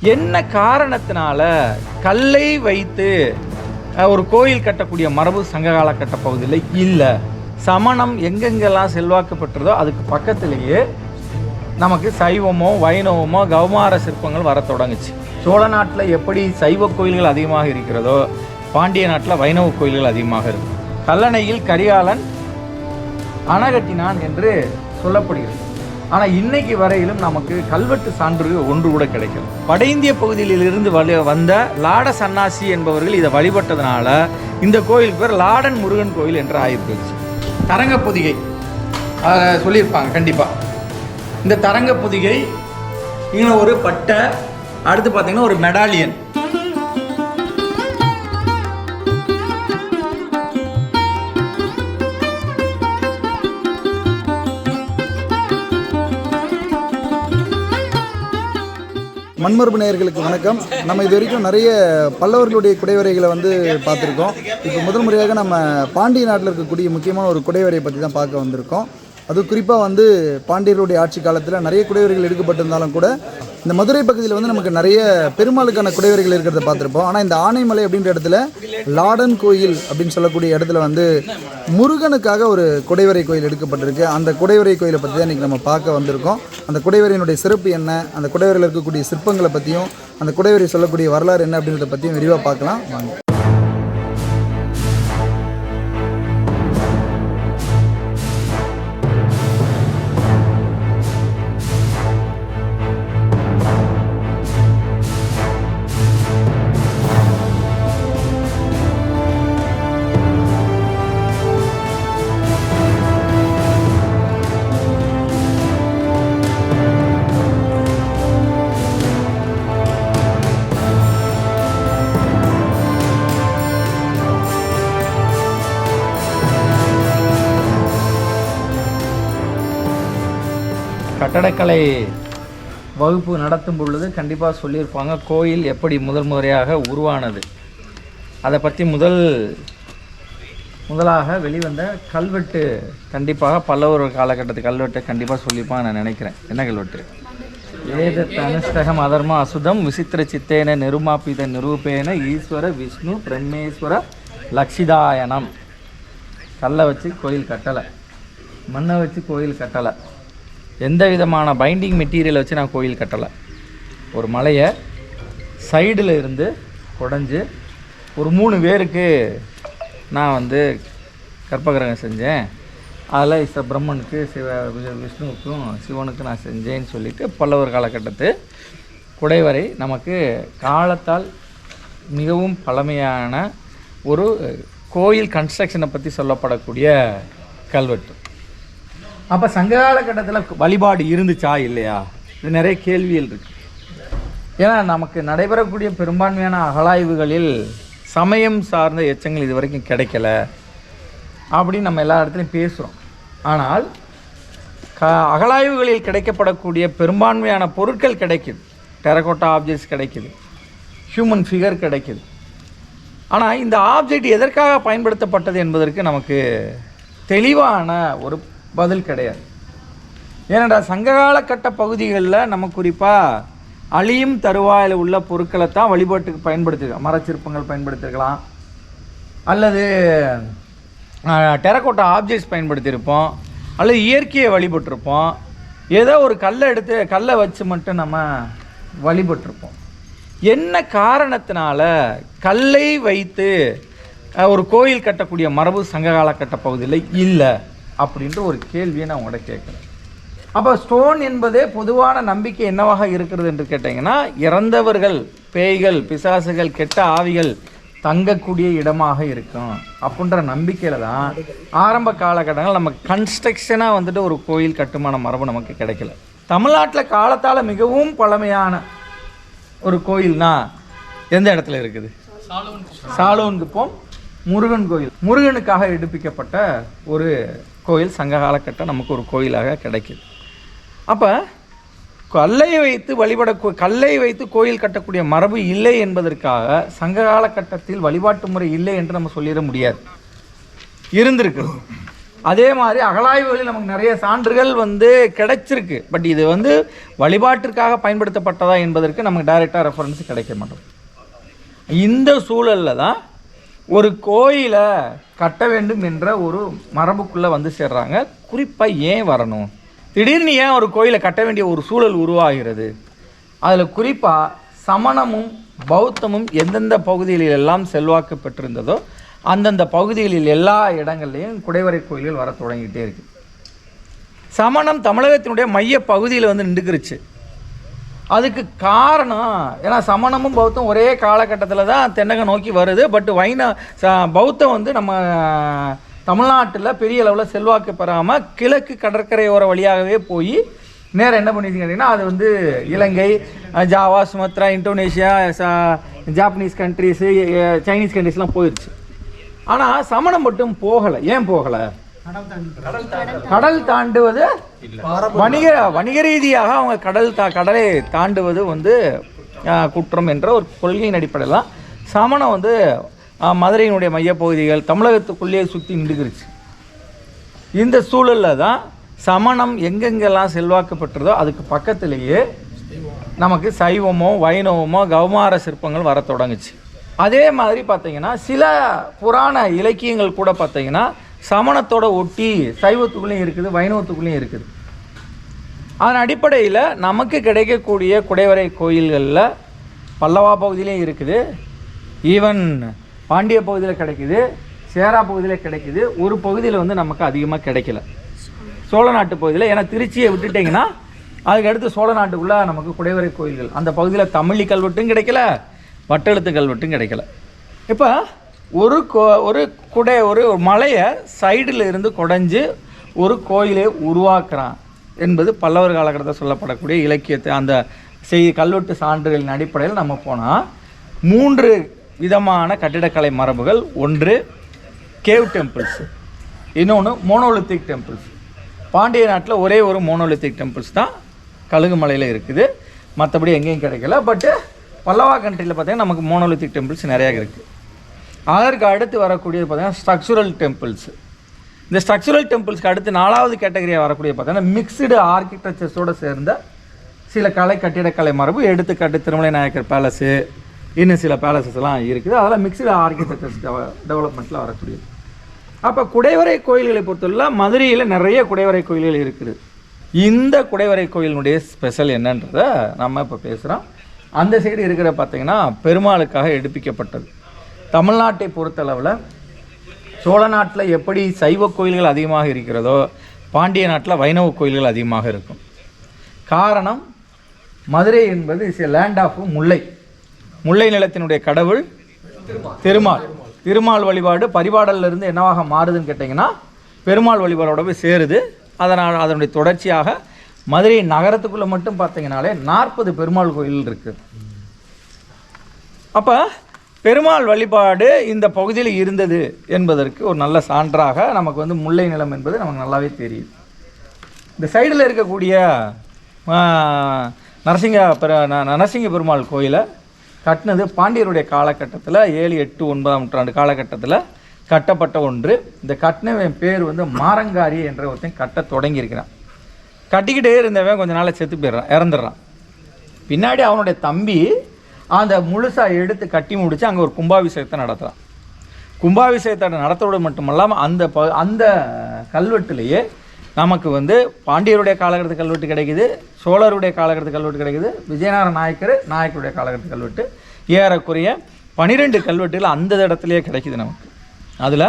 என்ன காரணத்தினால கல்லை வைத்து ஒரு கோயில் கட்டக்கூடிய மரபு சங்ககால கட்ட பகுதியில் இல்லை. சமணம் எங்கெங்கெல்லாம் செல்வாக்கு பெற்றதோ அதுக்கு பக்கத்திலேயே நமக்கு சைவமோ வைணவமோ கௌமார சிற்பங்கள் வர தொடங்குச்சு. சோழ நாட்டில் எப்படி சைவ கோயில்கள் அதிகமாக இருக்கிறதோ பாண்டிய நாட்டில் வைணவ கோயில்கள் அதிகமாக இருக்கும் கல்லணையில் கரிகாலன் அணகட்டினான் என்று சொல்லப்படுகிறது. ஆனால் இன்னைக்கு வரையிலும் நமக்கு கல்வெட்டு சான்று ஒன்று கூட கிடைக்கல. வட இந்திய பகுதியிலிருந்து வழி வந்த லாட சன்னாசி என்பவர்கள் இதை வழிபட்டதுனால இந்த கோயிலுக்கு பேர் லாடன் முருகன் கோயில் என்று ஆயிருந்துச்சு தரங்க பொதிகை சொல்லியிருப்பாங்க கண்டிப்பாக இந்த தரங்க பொதிகை இன்னும் ஒரு பட்டை அடுத்து பார்த்தீங்கன்னா ஒரு மெடாலியன் மண்மரபு நேயர்களுக்கு வணக்கம். நம்ம இது வரைக்கும் நிறைய பல்லவர்களுடைய குடைவரைகளை வந்து பார்த்துருக்கோம். இப்போ முதல் முறையாக நம்ம பாண்டிய நாட்டில் இருக்கக்கூடிய முக்கியமான ஒரு குடைவரையை பற்றி தான் பார்க்க வந்திருக்கோம். அது குறிப்பாக வந்து பாண்டியர்களுடைய ஆட்சி காலத்தில் நிறைய குடைவரைகள் எடுக்கப்பட்டிருந்தாலும் கூட இந்த மதுரை பகுதியில் வந்து நமக்கு நிறைய பெருமாளுக்கான குடைவரைகள் இருக்கிறத பார்த்துருப்போம். ஆனால் இந்த ஆனைமலை அப்படின்ற இடத்துல லாடன் கோயில் அப்படின்னு சொல்லக்கூடிய இடத்துல வந்து முருகனுக்காக ஒரு குடைவரை கோயில் எடுக்கப்பட்டிருக்கு. அந்த குடைவரை கோயிலை பற்றி தான் இன்றைக்கி நம்ம பார்க்க வந்திருக்கோம். அந்த குடைவரையினுடைய சிறப்பு என்ன? அந்த குடைவரையில் இருக்கக்கூடிய சிற்பங்களை பற்றியும் அந்த குடைவரை சொல்லக்கூடிய வரலாறு என்ன அப்படின்றத பற்றியும் விரிவாக பார்க்கலாம். வாங்க. கட்டடக்கலை வகுப்பு நடத்தும் பொழுது கண்டிப்பாக சொல்லியிருப்பாங்க கோயில் எப்படி முதல் முறையாக உருவானது. அதை பற்றி முதல் முதலாக வெளிவந்த கல்வெட்டு கண்டிப்பாக பல்லவர் காலகட்டத்து கல்வெட்டை கண்டிப்பாக சொல்லியிருப்பாங்க நான் நினைக்கிறேன். என்ன கல்வெட்டு? வேத அனுஷ்டகம் அதர்ம அசுதம் விசித்திர சித்தேன நிருமாபித நிரூபேன ஈஸ்வர விஷ்ணு பிரம்மேஸ்வர லக்ஷிதாயனம். கல்லை வச்சு கோயில் கட்டலை. மண்ணை வச்சு கோயில் கட்டலை. எந்த விதமான பைண்டிங் மெட்டீரியலை வச்சு நான் கோயில் கட்டலை. ஒரு மலையை சைடில் இருந்து குடஞ்சி ஒரு மூணு பேருக்கு நான் வந்து கற்பகிரகம் செஞ்சேன். அதில் இச பிரம்மனுக்கு சிவ விஷ்ணுவுக்கும் சிவனுக்கும் நான் செஞ்சேன்னு சொல்லிட்டு பல்லவர் காலகட்டத்து குடைவரை நமக்கு காலத்தால் மிகவும் பழமையான ஒரு கோயில் கன்ஸ்ட்ரக்ஷனை பற்றி சொல்லப்படக்கூடிய கல்வெட்டு. அப்போ சங்க காலகட்டத்தில் வழிபாடு இருந்துச்சா இல்லையா? இது நிறைய கேள்விகள் இருக்கு. ஏன்னா நமக்கு நடைபெறக்கூடிய பெரும்பான்மையான அகலாய்வுகளில் சமயம் சார்ந்த எச்சங்கள் இது வரைக்கும் கிடைக்கல அப்படின்னு நம்ம எல்லா இடத்துலையும் பேசுகிறோம் ஆனால் க அகலாய்வுகளில் கிடைக்கப்படக்கூடிய பெரும்பான்மையான பொருட்கள் கிடைக்குது. டெரகோட்டா ஆப்ஜெக்ட்ஸ் கிடைக்குது. ஹியூமன் ஃபிகர் கிடைக்குது. ஆனால் இந்த ஆப்ஜெக்ட் எதற்காக பயன்படுத்தப்பட்டது என்பதற்கு நமக்கு தெளிவான ஒரு பதில் கிடையாது. ஏனென்றா சங்ககால கட்ட பகுதிகளில் நம்ம குறிப்பாக அழியும் தருவாயில் உள்ள பொருட்களை தான் வழிபாட்டுக்கு பயன்படுத்திருக்கலாம் மரச்சிற்பங்கள் பயன்படுத்தியிருக்கலாம் அல்லது டெரக்கோட்டா ஆப்ஜெக்ட்ஸ் பயன்படுத்தியிருப்போம். அல்லது இயற்கையை வழிபட்டிருப்போம். ஏதோ ஒரு கல்லை எடுத்து கல்லை வச்சு மட்டும் நம்ம வழிபட்டிருப்போம். என்ன காரணத்தினால கல்லை வைத்து ஒரு கோயில் கட்டக்கூடிய மரபு சங்ககால கட்ட பகுதியில் இல்லை? அப்படின்ற ஒரு கேள்வியை நான் உங்கள்கிட்ட கேட்குறேன். அப்போ ஸ்டோன் என்பதே பொதுவான நம்பிக்கை என்னவாக இருக்கிறது என்று கேட்டிங்கன்னா இறந்தவர்கள் பேய்கள் பிசாசுகள் கெட்ட ஆவிகள் தங்கக்கூடிய இடமாக இருக்கும். அப்படின்ற நம்பிக்கையில் தான் ஆரம்ப காலகட்டங்கள் நம்ம கன்ஸ்ட்ரக்ஷனாக வந்துட்டு ஒரு கோயில் கட்டுமான மரபு நமக்கு கிடைக்கல. தமிழ்நாட்டில் காலத்தால் மிகவும் பழமையான ஒரு கோயில்னா எந்த இடத்துல இருக்குது? சாலோன் குப்பம் முருகன் கோயில். முருகனுக்காக எடுப்பிக்கப்பட்ட ஒரு கோயில் சங்க காலகட்டம் நமக்கு ஒரு கோயிலாக கிடைக்குது. அப்போ கல்லை வைத்து வழிபட கல்லை வைத்து கோயில் கட்டக்கூடிய மரபு இல்லை என்பதற்காக சங்க காலகட்டத்தில் வழிபாட்டு முறை இல்லை என்று நம்ம சொல்லிட முடியாது. இருந்திருக்கு. அதே மாதிரி அகலாய்வுகளில் நமக்கு நிறைய சான்றுகள் வந்து கிடைச்சிருக்கு. பட் இது வந்து வழிபாட்டிற்காக பயன்படுத்தப்பட்டதா என்பதற்கு நமக்கு டைரெக்டாக ரெஃபரன்ஸ் கிடைக்க மாட்டோம். இந்த சூழலில் தான் ஒரு கோயிலை கட்ட வேண்டும் என்ற ஒரு மரபுக்குள்ளே வந்து சேர்றாங்க. குறிப்பாக ஏன் வரணும்? திடீர்னு ஏன் ஒரு கோயிலை கட்ட வேண்டிய ஒரு சூழல் உருவாகிறது? அதில் குறிப்பாக சமணமும் பௌத்தமும் எந்தெந்த பகுதிகளில் எல்லாம் செல்வாக்கு பெற்றிருந்ததோ அந்தந்த பகுதிகளில் எல்லா இடங்கள்லையும் குடைவரை கோயில்கள் வர தொடங்கிட்டே இருக்கு. சமணம் தமிழகத்தினுடைய மைய பகுதியில் வந்து நின்றுக்கிருச்சு. அதுக்கு காரணம் ஏன்னா சமணமும் பௌத்தம் ஒரே காலகட்டத்தில் தான் தென்னகம் நோக்கி வருது. பட் வைண ச பௌத்தம் வந்து நம்ம தமிழ்நாட்டில் பெரிய அளவில் செல்வாக்கு பெறாமல் கிழக்கு கடற்கரையோர வழியாகவே போய் நேரம் என்ன பண்ணிச்சு கேட்டிங்கன்னா அது வந்து Ilangai Java Sumatra Indonesia Japanese countries Chinese கண்ட்ரீஸ்லாம் போயிடுச்சு ஆனால் சமணம் மட்டும் போகலை. ஏன் போகலை? கடல் தாண்டுவது வணிக வணிக ரீதியாக அவங்க கடல் தா கடலை தாண்டுவது வந்து குற்றம் என்ற ஒரு கொள்கையின் அடிப்படையில் தான் சமணம் வந்து மதுரையினுடைய மையப்பகுதிகள் தமிழகத்துக்குள்ளேயே சுற்றி நின்றுக்கிருச்சு. இந்த சூழலில் தான் சமணம் எங்கெங்கெல்லாம் செல்வாக்கு பெற்றதோ அதுக்கு பக்கத்திலேயே நமக்கு சைவமோ வைணவமோ கௌமார சிற்பங்கள் வர தொடங்குச்சு. அதே மாதிரி பார்த்தீங்கன்னா சில புராண இலக்கியங்கள் கூட பார்த்தீங்கன்னா சமணத்தோட ஒட்டி சைவத்துக்குள்ளேயும் இருக்குது வைணவத்துக்குள்ளேயும் இருக்குது. அதன் அடிப்படையில் நமக்கு கிடைக்கக்கூடிய குடைவரை கோயில்களில் பல்லவா பகுதியிலையும் இருக்குது. ஈவன் பாண்டிய பகுதியில் கிடைக்குது சேரா பகுதியில் கிடைக்குது. ஒரு பகுதியில் வந்து நமக்கு அதிகமாக கிடைக்கல. சோழ நாட்டு பகுதியில் ஏன்னா திருச்சியை விட்டுட்டிங்கன்னா அதுக்கடுத்து சோழ நாட்டுக்குள்ளே நமக்கு குடைவரை கோயில்கள். அந்த பகுதியில் தமிழி கல்வெட்டும் கிடைக்கல வட்டெழுத்து கல்வெட்டும் கிடைக்கல. இப்போ ஒரு கோ ஒரு குடை ஒரு மலையை சைடில் இருந்து குடைஞ்சு ஒரு கோயிலை உருவாக்குறான் என்பது பல்லவர் காலகட்டத்தில் சொல்லப்படக்கூடிய இலக்கியத்தை அந்த செய் கல்வெட்டு சான்றுகளின் அடிப்படையில் நம்ம போனால் மூன்று விதமான கட்டிடக்கலை மரபுகள். ஒன்று கேவ் டெம்பிள்ஸ் இன்னொன்று மோனோலித்திக் டெம்பிள்ஸ் பாண்டிய நாட்டில் ஒரே ஒரு மோனோலித்திக் டெம்பிள்ஸ் தான் கழுகுமலையில் இருக்குது. மற்றபடி எங்கேயும் கிடைக்கல. பட்டு பல்லவா கண்ட்ரியில் பார்த்தீங்கன்னா நமக்கு மோனோலித்திக் டெம்பிள்ஸ் நிறையா இருக்குது அதற்கு அடுத்து வரக்கூடியது பார்த்தீங்கன்னா ஸ்ட்ரக்சுரல் டெம்பிள்ஸ் இந்த ஸ்ட்ரக்சுரல் டெம்பிள்ஸ்க்கு அடுத்து நாலாவது கேட்டகரியாக வரக்கூடிய பார்த்தீங்கன்னா மிக்சடு ஆர்கிடெக்சர்ஸோடு சேர்ந்த சில கலை கட்டிடக்கலை மரபு எடுத்துக்காட்டு திருமலை நாயக்கர் பேலஸு இன்னும் சில பேலஸஸ்லாம் இருக்குது. அதெல்லாம் மிக்சடு ஆர்கிடெக்சர்ஸ் டெவலப்மெண்ட்டில் வரக்கூடியது. அப்போ குடைவரை கோயில்களை பொறுத்தவரை மதுரையில் நிறைய குடைவரை கோயில்கள் இருக்குது. இந்த குடைவரை கோயிலினுடைய ஸ்பெஷல் என்னன்றதை நம்ம இப்போ பேசுகிறோம் அந்த சைடு இருக்கிற பார்த்திங்கன்னா பெருமாளுக்காக எடுப்பிக்கப்பட்டது. தமிழ்நாட்டை பொறுத்தளவில் சோழ நாட்டில் எப்படி சைவ கோயில்கள் அதிகமாக இருக்கிறதோ பாண்டிய நாட்டில் வைணவ கோயில்கள் அதிகமாக இருக்கும். காரணம் மதுரை என்பது is a land of mullai. முல்லை நிலத்தினுடைய கடவுள் திருமால். திருமால் வழிபாடு பரிபாடலிருந்து என்னவாக மாறுதுன்னு கேட்டிங்கன்னா பெருமாள் வழிபாடோட போய் சேருது. அதனால் அதனுடைய தொடர்ச்சியாக மதுரை நகரத்துக்குள்ளே மட்டும் பார்த்தீங்கனாலே நாற்பது பெருமாள் கோயில் இருக்குது அப்போ பெருமாள் வழிபாடு இந்த பகுதியில் இருந்தது என்பதற்கு ஒரு நல்ல சான்றாக நமக்கு வந்து முல்லை நிலம் என்பது நமக்கு நல்லாவே தெரியுது இந்த சைடில் இருக்கக்கூடிய நரசிங்க பெரு ந- நரசிங்க பெருமாள் கோயிலை கட்டினது பாண்டியருடைய காலகட்டத்தில் ஏழு எட்டு ஒன்பதாம் நூற்றாண்டு காலகட்டத்தில் கட்டப்பட்ட ஒன்று. இந்த கட்டினவன் பேர் வந்து மாரங்காரி என்ற ஒருத்தன் கட்ட தொடங்கியிருக்கிறான். கட்டிக்கிட்டே இருந்தவன் கொஞ்ச நாளில் செத்து போயிடுறான் இறந்துடுறான். பின்னாடி அவனுடைய தம்பி அந்த முழுசாக எடுத்து கட்டி முடித்து அங்கே ஒரு கும்பாபிஷேகத்தை நடத்துகிறான் கும்பாபிஷேகத்தை நடத்துவது மட்டுமல்லாமல் அந்த ப அந்த கல்வெட்டுலேயே நமக்கு வந்து பாண்டியருடைய காலகட்டத்து கல்வெட்டு கிடைக்குது சோழருடைய காலகட்டத்து கல்வெட்டு கிடைக்குது விஜயநகர நாயக்கர் நாயக்கருடைய காலகட்டத்து கல்வெட்டு ஏறக்குறைய பனிரெண்டு கல்வெட்டுகள் அந்த இடத்துலையே கிடைக்குது நமக்கு. அதில்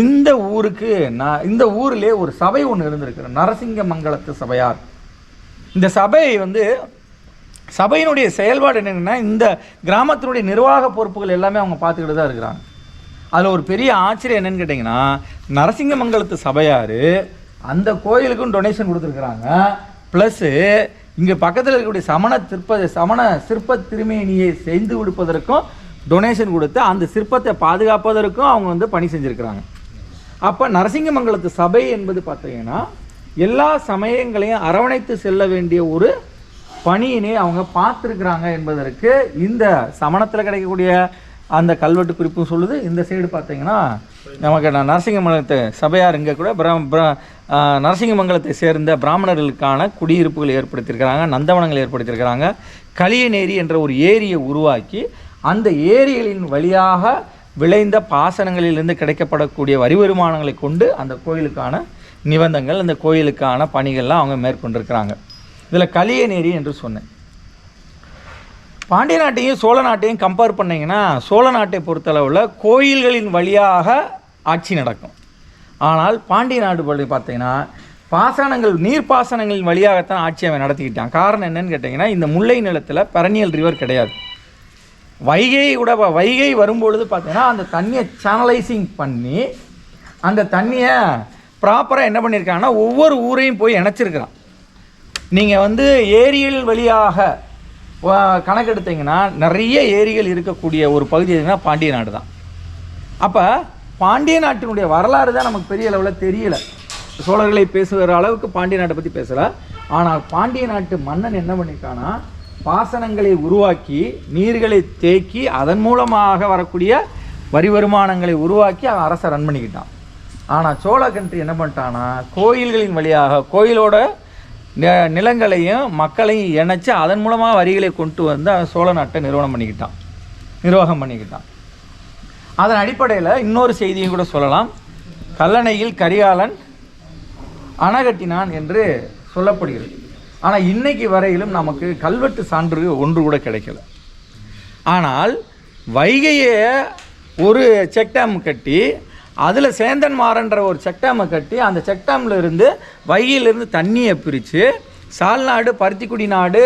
இந்த ஊருக்கு நான் இந்த ஊரிலே ஒரு சபை ஒன்று இருந்திருக்கு நரசிங்க மங்கலத்து சபையார். இந்த சபை வந்து சபையினுடைய செயல்பாடு என்னென்னா இந்த கிராமத்தினுடைய நிர்வாக பொறுப்புகள் எல்லாமே அவங்க பார்த்துக்கிட்டு தான் இருக்கிறாங்க. அதில் ஒரு பெரிய ஆச்சரியம் என்னென்னு கேட்டிங்கன்னா நரசிங்கமங்கலத்து சபையார் அந்த கோயிலுக்கும் டொனேஷன் கொடுத்துருக்குறாங்க. ப்ளஸ்ஸு இங்கே பக்கத்தில் இருக்கக்கூடிய சமண சிற்ப சமண சிற்ப திருமேனியை செய்து கொடுப்பதற்கும் டொனேஷன் கொடுத்து அந்த சிற்பத்தை பாதுகாப்பதற்கும் அவங்க வந்து பணி செஞ்சுருக்கிறாங்க. அப்போ நரசிங்கமங்கலத்து சபை என்பது பார்த்தீங்கன்னா எல்லா சமயங்களையும் அரவணைத்து செல்ல வேண்டிய ஒரு பணியினை அவங்க பார்த்துருக்குறாங்க என்பதற்கு இந்த சமணத்தில் கிடைக்கக்கூடிய அந்த கல்வெட்டு குறிப்பும் சொல்லுது. இந்த சைடு பார்த்தீங்கன்னா நமக்கு நான் நரசிங்கமங்கலத்தை சபையார் இங்கே கூட பிர நரசிங்கமங்கலத்தை சேர்ந்த பிராமணர்களுக்கான குடியிருப்புகள் ஏற்படுத்தியிருக்கிறாங்க நந்தவனங்கள் ஏற்படுத்தியிருக்கிறாங்க. களியநேரி என்ற ஒரு ஏரியை உருவாக்கி அந்த ஏரிகளின் வழியாக விளைந்த பாசனங்களிலிருந்து கிடைக்கப்படக்கூடிய வரி வருமானங்களை கொண்டு அந்த கோயிலுக்கான நிபந்தங்கள் அந்த கோயிலுக்கான பணிகள்லாம் அவங்க மேற்கொண்டிருக்கிறாங்க. இதில் கலியநேரி என்று சொன்னேன். பாண்டிய நாட்டையும் சோழ நாட்டையும் கம்பேர் பண்ணிங்கன்னா சோழ நாட்டை பொறுத்தளவில் கோயில்களின் வழியாக ஆட்சி நடக்கும். ஆனால் பாண்டிய நாடு பள்ளி பார்த்தீங்கன்னா பாசனங்கள் நீர்ப்பாசனங்களின் வழியாகத்தான் ஆட்சி அவன் நடத்திக்கிட்டான். காரணம் என்னன்னு கேட்டிங்கன்னா இந்த முல்லை நிலத்தில் பெரனியல் ரிவர் கிடையாது. வைகை கூட வைகை வரும்பொழுது பார்த்தீங்கன்னா அந்த தண்ணியை சேனலைசிங் பண்ணி அந்த தண்ணியை ப்ராப்பராக என்ன பண்ணியிருக்காங்கன்னா ஒவ்வொரு ஊரையும் போய் இணைச்சிருக்கிறான். நீங்கள் வந்து ஏரியல் வழியாக கணக்கெடுத்தீங்கன்னா நிறைய ஏரிகள் இருக்கக்கூடிய ஒரு பகுதி எதுனா பாண்டிய நாடு தான். அப்போ பாண்டிய நாட்டினுடைய வரலாறு தான் நமக்கு பெரிய அளவில் தெரியல. சோழர்களை பேசுகிற அளவுக்கு பாண்டிய நாட்டை பற்றி பேசலை. ஆனால் பாண்டிய நாட்டு மன்னன் என்ன பண்ணியிருக்கானா பாசனங்களை உருவாக்கி நீர்களை தேக்கி அதன் மூலமாக வரக்கூடிய வரி வருமானங்களை உருவாக்கி அவன் அரசை ரன் பண்ணிக்கிட்டான். ஆனால் சோழ கண்ட்ரி என்ன பண்ணிட்டான்னா கோயில்களின் வழியாக கோயிலோட நிலங்களையும் மக்களையும் இணைச்சி அதன் மூலமாக வரிகளை கொண்டு வந்து அவன் சோழ நாட்டை நிறுவனம் பண்ணிக்கிட்டான். நிர்வாகம் பண்ணிக்கிட்டான். அதன் அடிப்படையில் இன்னொரு செய்தியும் கூட சொல்லலாம். கல்லணையில் கரிகாலன் அணை கட்டினான் என்று சொல்லப்படுகிறது. ஆனால் இன்னைக்கு வரையிலும் நமக்கு கல்வெட்டு சான்று ஒன்று கூட கிடைக்கல. ஆனால் வைகையை ஒரு செக் டேம் கட்டி அதில் சேந்தன் மாறன்ற ஒரு செக்டாமை கட்டி அந்த செக்டாமில் இருந்து வையிலிருந்து தண்ணியை பிரித்து சால்நாடு பருத்திக்குடி நாடு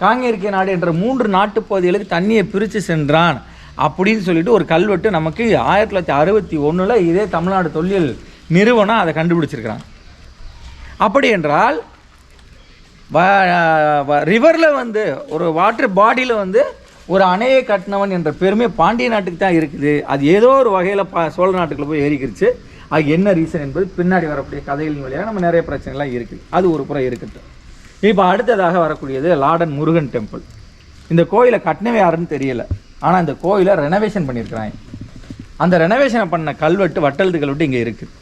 காங்கேரிக்கை நாடு என்ற மூன்று நாட்டு பகுதிகளுக்கு தண்ணியை பிரித்து சென்றான் அப்படின்னு சொல்லிட்டு ஒரு கல்வெட்டு நமக்கு ஆயிரத்தி தொள்ளாயிரத்தி அறுபத்தி ஒன்றில் இதே தமிழ்நாடு தொழில் நிறுவனம் அதை கண்டுபிடிச்சிருக்கிறாங்க அப்படி என்றால் ரிவரில் வந்து ஒரு வாட்டர் பாடியில் வந்து ஒரு அணையை கட்டினவன் என்ற பெருமை பாண்டிய நாட்டுக்கு தான் இருக்குது. அது ஏதோ ஒரு வகையில் பா சோழ நாட்டுக்குள்ள போய் ஏறிக்கிருச்சு. அது என்ன ரீசன் என்பது பின்னாடி வரக்கூடிய கதைகளின் வழியாக நம்ம நிறைய பிரச்சனைலாம் இருக்குது அது ஒரு புறம் இருக்கட்டும். இப்போ அடுத்ததாக வரக்கூடியது லாடன் முருகன் டெம்பிள் இந்த கோயிலை கட்டினவே யாருன்னு தெரியல. ஆனால் இந்த கோயிலை ரெனோவேஷன் பண்ணியிருக்கிறாங்க. அந்த ரெனோவேஷனை பண்ண கல்வெட்டு வட்டெழுத்து கல்வெட்டு இங்கே இருக்குது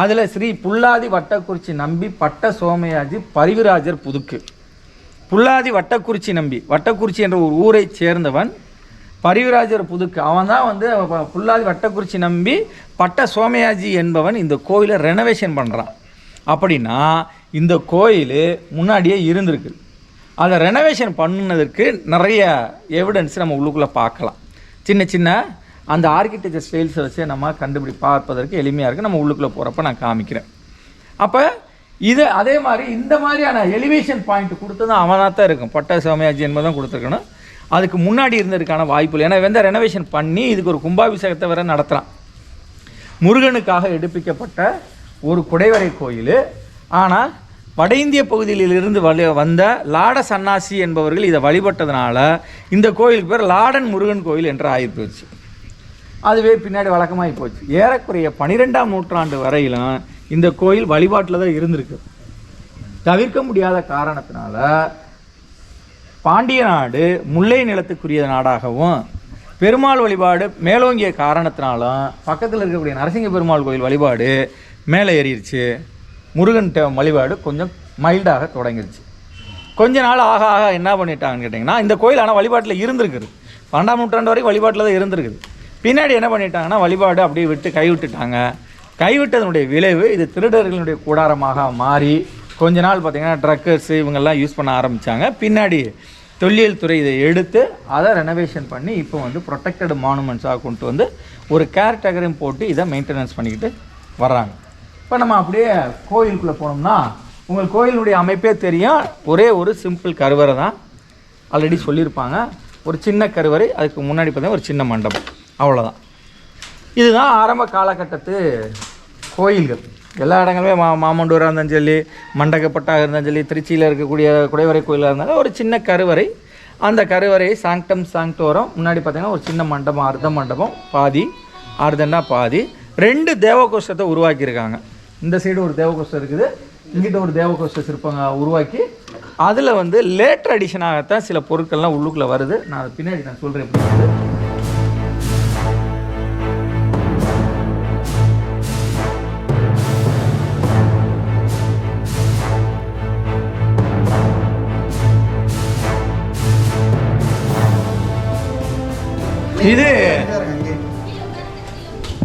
அதில் ஸ்ரீ புல்லாதி வட்டக்குறிச்சி நம்பி பட்ட சோமயாஜி பரிவிராஜர் புதுக்கு. புல்லாதி வட்டக்குறிச்சி நம்பி. வட்டக்குறிச்சி என்ற ஒரு ஊரை சேர்ந்தவன் பரிவிராஜர் புதுக்கு. அவன் தான் வந்து ப- புல்லாதி வட்டக்குறிச்சி நம்பி பட்ட சோமயாஜி என்பவன் இந்த கோயிலை ரெனோவேஷன் பண்ணுறான் அப்படின்னா இந்த கோயில் முன்னாடியே இருந்திருக்கு. அதை ரெனோவேஷன் பண்ணினதற்கு நிறைய எவிடன்ஸ் நம்ம உள்ளுக்குள்ளே பார்க்கலாம். சின்ன சின்ன அந்த ஆர்கிடெக்சர் ஸ்டைல்ஸை வச்சு நம்ம கண்டுபிடி பார்ப்பதற்கு எளிமையாக இருக்குது நம்ம உள்ளுக்குள்ளே போகிறப்ப நான் காமிக்கிறேன். அப்போ இது அதே மாதிரி இந்த மாதிரியான எலிவேஷன் பாயிண்ட் கொடுத்தது அவனாக தான் இருக்கும் பட்ட சோமயாஜி என்பது தான் கொடுத்துருக்கணும். அதுக்கு முன்னாடி இருந்ததுக்கான வாய்ப்பு இல்லை ஏன்னா வந்து ரெனோவேஷன் பண்ணி இதுக்கு ஒரு கும்பாபிஷேகத்தை வர நடத்துகிறான் முருகனுக்காக எடுப்பிக்கப்பட்ட ஒரு குடைவரை கோயில். ஆனால் வட இந்திய பகுதியிலிருந்து வலி வந்த லாட சன்னாசி என்பவர்கள் இதை வழிபட்டதுனால இந்த கோயிலுக்கு பேர் லாடன் முருகன் கோயில் என்று ஆகி போச்சு. அதுவே பின்னாடி வழக்கமாகி போச்சு. ஏறக்குறைய பன்னிரெண்டாம் நூற்றாண்டு வரையிலும் இந்த கோயில் வழிபாட்டில் தான் இருந்திருக்கு. தவிர்க்க முடியாத காரணத்தினால பாண்டிய நாடு முல்லை நிலத்துக்குரிய நாடாகவும் பெருமாள் வழிபாடு மேலோங்கிய காரணத்தினாலும் பக்கத்தில் இருக்கக்கூடிய நரசிங்க பெருமாள் கோயில் வழிபாடு மேலே ஏறிடுச்சு முருகன் டெ- வழிபாடு கொஞ்சம் மைல்டாக தொடங்கிருச்சு. கொஞ்ச நாள் ஆக ஆக என்ன பண்ணிட்டாங்கன்னு கேட்டிங்கன்னா இந்த கோயில் ஆனால் வழிபாட்டில் இருந்திருக்குது. பன்னெண்டாம் நூற்றாண்டு வரைக்கும் வழிபாட்டில் தான் இருந்திருக்குது. பின்னாடி என்ன பண்ணிட்டாங்கன்னா வழிபாடு அப்படியே விட்டு கைவிட்டுட்டாங்க கைவிட்டதனுடைய விளைவு இது திருடர்களுடைய கூடாரமாக மாறி கொஞ்ச நாள் பார்த்திங்கன்னா ட்ரக்கர்ஸ் இவங்கெல்லாம் யூஸ் பண்ண ஆரம்பித்தாங்க பின்னாடி தொல்லியல் துறை இதை எடுத்து அதை ரெனோவேஷன் பண்ணி இப்போ வந்து ப்ரொடெக்டட் மானுமெண்ட்ஸாக கொண்டு வந்து ஒரு கேர்டேக்கரையும் போட்டு இதை மெயின்டெனன்ஸ் பண்ணிக்கிட்டு வர்றாங்க. இப்போ நம்ம அப்படியே கோயிலுக்குள்ளே போனோம்னா உங்கள் கோயிலுடைய அமைப்பே தெரியும். ஒரே ஒரு சிம்பிள் கருவறை தான் ஆல்ரெடி சொல்லியிருப்பாங்க. ஒரு சின்ன கருவறை அதுக்கு முன்னாடி பார்த்தீங்கன்னா ஒரு சின்ன மண்டபம். அவ்வளோதான் இதுதான் ஆரம்ப காலகட்டத்து கோயில்கள். எல்லா இடங்களுமே மா மாமண்டூராக இருந்தாலும் சொல்லி மண்டகப்பட்டாக இருந்தாலும் சொல்லி திருச்சியில் இருக்கக்கூடிய குடைவரை கோயிலாக இருந்தாலும் ஒரு சின்ன கருவறை. அந்த கருவறை சாங்டம் சாங்டோரம் முன்னாடி பார்த்தீங்கன்னா ஒரு சின்ன மண்டபம் அர்த்த மண்டபம் பாதி அர்த்தன்னா பாதி. ரெண்டு தேவகோஷ்டத்தை உருவாக்கியிருக்காங்க. இந்த சைடு ஒரு தேவகோஷ்டம் இருக்குது இங்கிட்ட ஒரு தேவகோஷ்ட சிற்பங்க உருவாக்கி அதில் வந்து லேட்டர் அடிஷனாகத்தான் சில பொருட்கள்லாம் உள்ளுக்குள்ளே வருது. நான் பின்னாடி நான் சொல்கிறேன் எப்படி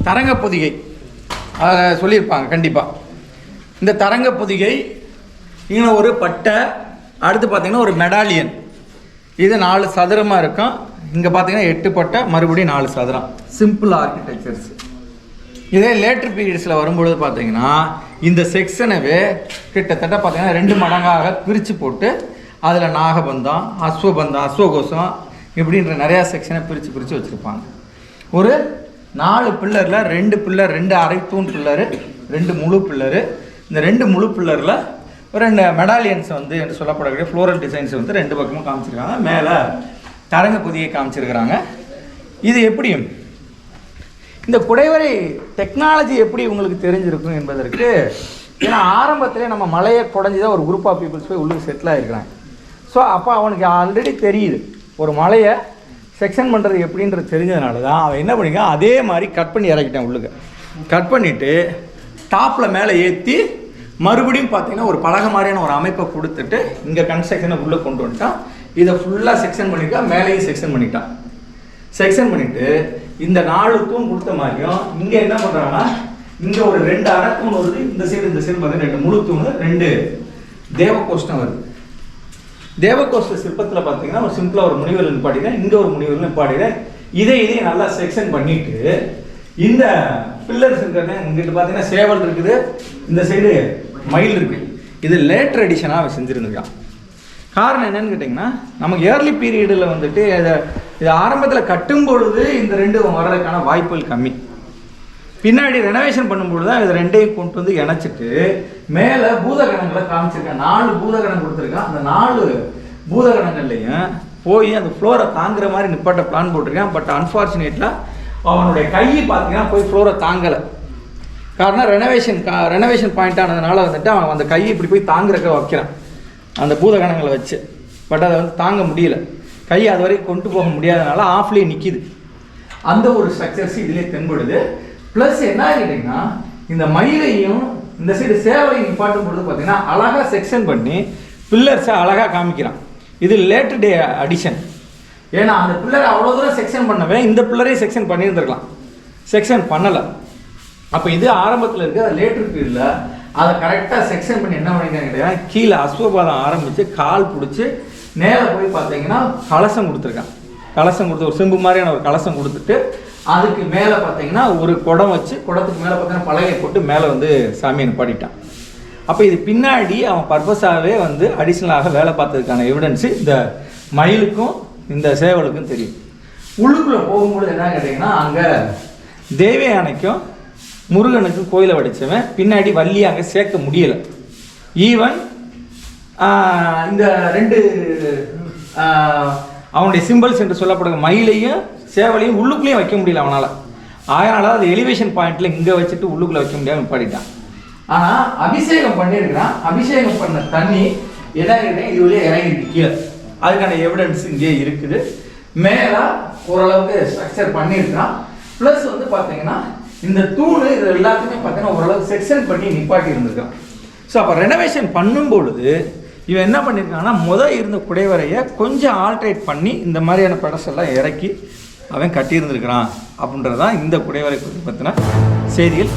தரங்க பொதிகை அதை சொல்லியிருப்பாங்க கண்டிப்பாக இந்த தரங்க பொதிகை இங்கே ஒரு பட்டை அடுத்து பார்த்தீங்கன்னா ஒரு மெடாலியன் இது நாலு சதுரமாக இருக்கும். இங்கே பார்த்தீங்கன்னா எட்டு பட்டை மறுபடியும் நாலு சதுரம். சிம்பிள் ஆர்கிடெக்சர்ஸ் இதே லேட்டர் பீரியட்ஸில் வரும்பொழுது பார்த்தீங்கன்னா இந்த செக்ஷனவே கிட்டத்தட்ட பார்த்தீங்கன்னா ரெண்டு மடங்காக பிரித்து போட்டு அதில் நாகபந்தம் அஸ்வபந்தம் அஸ்வகோசம் இப்படின்ற நிறையா செக்ஷனை பிரித்து பிரித்து வச்சுருப்பாங்க. ஒரு நாலு பில்லரில் ரெண்டு பில்லர் ரெண்டு அரைத்தூண் பில்லரு ரெண்டு முழு பில்லரு. இந்த ரெண்டு முழு பில்லரில் ரெண்டு மெடாலியன்ஸ் வந்து என்று சொல்லப்படக்கூடிய ஃப்ளோரல் டிசைன்ஸ் வந்து ரெண்டு பக்கமும் காமிச்சிருக்காங்க. மேலே தரங்க புதிய காமிச்சிருக்கிறாங்க. இது எப்படியும் இந்த குடைவரை டெக்னாலஜி எப்படி உங்களுக்கு தெரிஞ்சிருக்கும் என்பதற்கு ஏன்னா ஆரம்பத்திலே நம்ம மலையை குடஞ்சி தான் ஒரு குரூப் ஆஃப் பீப்புள்ஸ் போய் உள்ளுக்கு செட்டில் ஆகிருக்கிறாங்க ஸோ அப்போ அவனுக்கு ஆல்ரெடி தெரியுது. ஒரு மலையை செக்ஷன் பண்ணுறது எப்படின்றது தெரிஞ்சதுனால தான் அவன் என்ன பண்ணிக்கான் அதே மாதிரி கட் பண்ணி இறக்கிட்டான் உள்ளுக்கு. கட் பண்ணிவிட்டு டாப்பில் மேலே ஏற்றி மறுபடியும் பார்த்தீங்கன்னா ஒரு பலகை மாதிரியான ஒரு அமைப்பை கொடுத்துட்டு இங்கே கன்ஸ்ட்ரக்ஷனை உள்ளே கொண்டு வந்துட்டான். இதை ஃபுல்லாக செக்ஷன் பண்ணிட்டா மேலேயும் செக்ஷன் பண்ணிட்டான். செக்ஷன் பண்ணிவிட்டு இந்த நாலு தூண் கொடுத்த மாதிரியும் இங்கே என்ன பண்ணுறாங்கன்னா இங்கே ஒரு ரெண்டு அரை தூண் வருது இந்த சைடு இந்த சைடு பார்த்தீங்கன்னா ரெண்டு முழு தூண் ரெண்டு தேவகோஷ்டம் வருது. தேவகோஷ்ட சிற்பத்தில் பார்த்தீங்கன்னா ஒரு சிம்பிளாக ஒரு முனிவர் நிப்பாடிக்கிறேன் இங்கே ஒரு முனிவர் நிப்பாடிக்கிறேன் இதை இதையும் நல்லா செக்ஷன் பண்ணிட்டு இந்த பில்லர்ஸ் இருக்கிறது இங்கிட்டு பார்த்தீங்கன்னா சேவல் இருக்குது இந்த சைடு மயில் இருக்கு. இது லேட்டர் எடிஷனாக அவன் செஞ்சுருந்துருக்கான். காரணம் என்னன்னு கேட்டிங்கன்னா நமக்கு ஏர்லி பீரியடில் வந்துட்டு இதை இது ஆரம்பத்தில் கட்டும் பொழுது இந்த ரெண்டு வர்றதுக்கான வாய்ப்புகள் கம்மி. பின்னாடி ரெனோவேஷன் பண்ணும்பொழுது தான் இது ரெண்டையும் கொண்டு வந்து இணைச்சிட்டு மேலே பூதகணங்களை காமிச்சிருக்கேன். நாலு பூதகணம் கொடுத்துருக்கேன். அந்த நாலு பூதகணங்கள்லையும் போய் அந்த ஃப்ளோரை தாங்குற மாதிரி நிப்பாட்ட பிளான் போட்டிருக்கேன். பட் அன்ஃபார்ச்சுனேட்லாம் அவனுடைய கை பார்த்தீங்கன்னா போய் ஃப்ளோரை தாங்கலை. காரணம் ரெனோவேஷன் கா ரெனோவேஷன் பாயிண்ட் ஆனதுனால வந்துட்டு அவன் அந்த கையை இப்படி போய் தாங்குறக்க வைக்கிறான். அந்த பூதகணங்களை வச்சு. பட் அதை வந்து தாங்க முடியல. கை அது வரைக்கும் கொண்டு போக முடியாதனால ஆஃப்லேயே நிற்கிது அந்த ஒரு ஸ்ட்ரக்சர்ஸ் இதுலேயே தென்படுது. ப்ளஸ் என்ன ஆகிட்டீங்கன்னா இந்த மயிலையும் இந்த சைடு சேவலையும் நிப்பாட்டும் பொழுது பார்த்தீங்கன்னா அழகாக செக்ஷன் பண்ணி பில்லர்ஸை அழகாக காமிக்கிறான். இது லேட்டர் டே அடிஷன் ஏன்னா அந்த பில்லரை அவ்வளோ தூரம் செக்ஷன் பண்ணவே இந்த பில்லரையும் செக்ஷன் பண்ணியிருந்துருக்கலாம். செக்ஷன் பண்ணலை. அப்போ இது ஆரம்பத்தில் இருக்குது அது லேட்டர் பீரியடில் அதை கரெக்டாக செக்ஷன் பண்ணி என்ன பண்ணியிருக்காங்க கீழே அஸ்வபாதம் ஆரம்பித்து கால் பிடிச்சி நேரில் போய் பார்த்தீங்கன்னா கலசம் கொடுத்துருக்கான். கலசம் கொடுத்து ஒரு செம்பு மாதிரியான ஒரு கலசம் கொடுத்துட்டு அதுக்கு மேலே பார்த்தீங்கன்னா ஒரு குடம் வச்சு குடத்துக்கு மேலே பார்த்தீங்கன்னா பலகை போட்டு மேலே வந்து சாமியை நிப்பாட்டிட்டான். அப்போ இது பின்னாடி அவன் பர்பஸாகவே வந்து அடிஷ்னலாக வேலை பார்த்ததுக்கான எவிடன்ஸு இந்த மயிலுக்கும் இந்த சேவலுக்கும் தெரியும். உள்ளுக்குள்ளே போகும்பொழுது என்ன கேட்டிங்கன்னா அங்கே தேவி யானைக்கும் முருகனுக்கும் கோயிலை வடித்தவன் பின்னாடி வள்ளி அங்கே சேர்க்க முடியலை. ஈவன் இந்த ரெண்டு அவனுடைய சிம்பிள்ஸ் என்று சொல்லப்படுற மயிலையும் சேவலையும் உள்ளுக்குள்ளேயும் வைக்க முடியல அவனால். அதனால அது எலிவேஷன் பாயிண்ட்ல இங்கே வச்சுட்டு உள்ளுக்குள்ளே வைக்க முடியாமல் பாடிட்டான் ஆனால் அபிஷேகம் பண்ணியிருக்கிறான். அபிஷேகம் பண்ண தண்ணி எதாகிட்டே கேட்டேன் இது வழியாக இறங்கிருக்கு கீழே. அதுக்கான எவிடன்ஸ் இங்கே இருக்குது. மேலே ஓரளவுக்கு ஸ்ட்ரக்சர் பண்ணியிருக்கிறான். ப்ளஸ் வந்து பார்த்தீங்கன்னா இந்த தூணு இது எல்லாத்தையுமே பார்த்தீங்கன்னா ஓரளவுக்கு செக்ஷன் பண்ணி நிப்பாட்டி இருந்திருக்கான். ஸோ அப்போ ரெனோவேஷன் பண்ணும் பொழுது இவன் என்ன பண்ணியிருக்காங்கன்னா முதல் இருந்த குடைவரையை கொஞ்சம் ஆல்ட்ரேட் பண்ணி இந்த மாதிரியான படஸ் எல்லாம் இறக்கி அவன் கட்டியிருந்திருக்கிறான் அப்படின்றதான் இந்த குடைவரை பற்றின செய்திகள்.